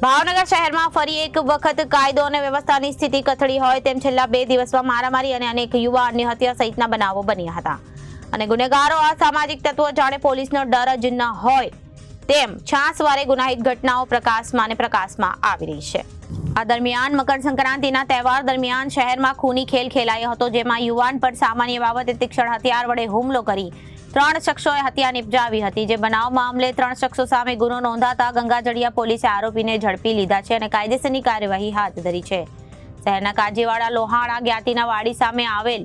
ભાવનગર શહેરમાં ફરી એક વખત કાયદો અને વ્યવસ્થાની સ્થિતિ કથળી હોય તેમ છેલ્લા બે દિવસમાં મારામારી અને અનેક યુવા હત્યા સહિતના બનાવો બન્યા હતા. અને ગુનેગારો આ સામાજિક તત્વો જાણે પોલીસનો ડર જ ન હોય તેમ છાસવારે ગુનાહિત ઘટનાઓ પ્રકાશમાં અને પ્રકાશમાં આવી રહી છે. આ દરમિયાન મકર સંક્રાંતિના તહેવાર દરમિયાન શહેરમાં ખૂની ખેલ ખેલાયો હતો, જેમાં યુવાન પર સામાન્ય બાબતે તીક્ષણ હથિયાર વડે હુમલો કરી ત્રણ શખ્સોએ હત્યા નિપજાવી હતી. જે બનાવ મામલે ત્રણ શખ્સો સામે ગુનો નોંધાતા ગંગાજળિયા પોલીસે આરોપીને ઝડપી લીધા છે અને કાયદેસરની કાર્યવાહી હાથ ધરી છે. શહેરના કાજીવાડા લોહાણા જ્ઞાતિના વાડી સામે આવેલ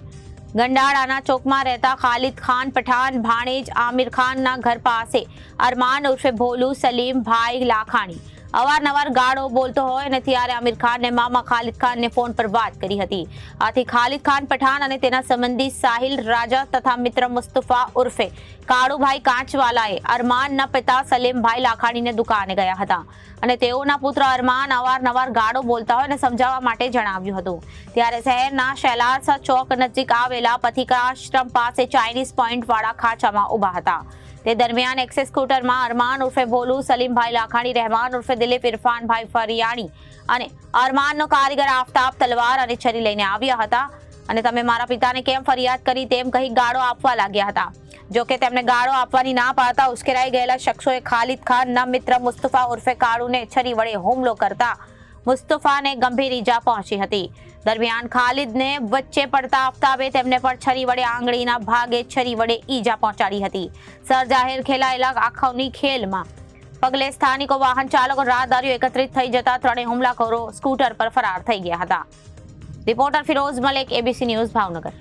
ગંડાળાના ચોકમાં રહેતા ખાલિદ ખાન પઠાણ, ભાણેજ, આમિર ખાનના ઘર પાસે અરમાન ઉર્ફે ભોલુ, સલીમ, ભાઈ લાખાણી અવારનવાર ગાળો બોલતો હોય અને ત્યારે આમિર ખાનને, મામા ખાલિદ ખાનને ફોન પર વાત કરી હતી. આથી ખાલિદ ખાન પઠાણ અને તેના સંબંધી સાહિલ રાજા તથા મિત્ર મુસ્તફા ઉર્ફે કાળુભાઈ કાંચવાલાએ અરમાનના પિતા સલીમભાઈ લાખાણીને દુકાને ગયા હતા અને તેઓના પુત્ર અરમાન અવારનવાર ગાળો બોલતા હોય અને સમજાવવા માટે જણાવ્યું હતું. ત્યારે શહેરના શૈલાસા ચોક નજીક આવેલા પથિકાશ્રમ પાસે ચાઇનીઝ પોઈન્ટ વાળા ખાંચામાં ઊભા હતા. તે દરમિયાન એક્સેસ સ્કૂટરમાં અરમાન ઉર્ફે ભોલુ, સલીમભાઈ લાખાણી, રહેમાન ઉર્ફે દિલીપ ઇરફાનભાઈ ફરિયાણી અને અરમાનનો કારીગર આફતાબ, તલવાર અને છરી લઈને આવ્યા હતા. અને તમે મારા પિતાને કેમ ફરિયાદ કરી તેમ કહી ગાળો આપવા લાગ્યા હતા. જો કે તેમને ગાળો આપવાની ના પાડતા ઉશ્કેરાઈ ગયેલા શખ્સોએ ખાલિદ ન મિત્ર મુસ્તફા ઉર્ફે કાળુને છરી વડે હુમલો કરતા મુસ્તફાને ગંભીર ઈજા પહોંચી હતી. દરમિયાન ખાલિદને વચ્ચે પડતા આફતાબે તેમને પર છરી વડે આંગળીના ભાગે છરી વડે ઈજા પહોંચાડી હતી. સરજાહેર ખેલાયેલા આખવની ખેલમાં. પગલે સ્થાનિકો વાહન ચાલકો રાહદારીઓ એકત્રિત થઈ જતા ત્રણેય હુમલાખોરો સ્કૂટર પર ફરાર થઈ ગયા હતા. Reporter Firoz Malek, ABC news Bhavnagar.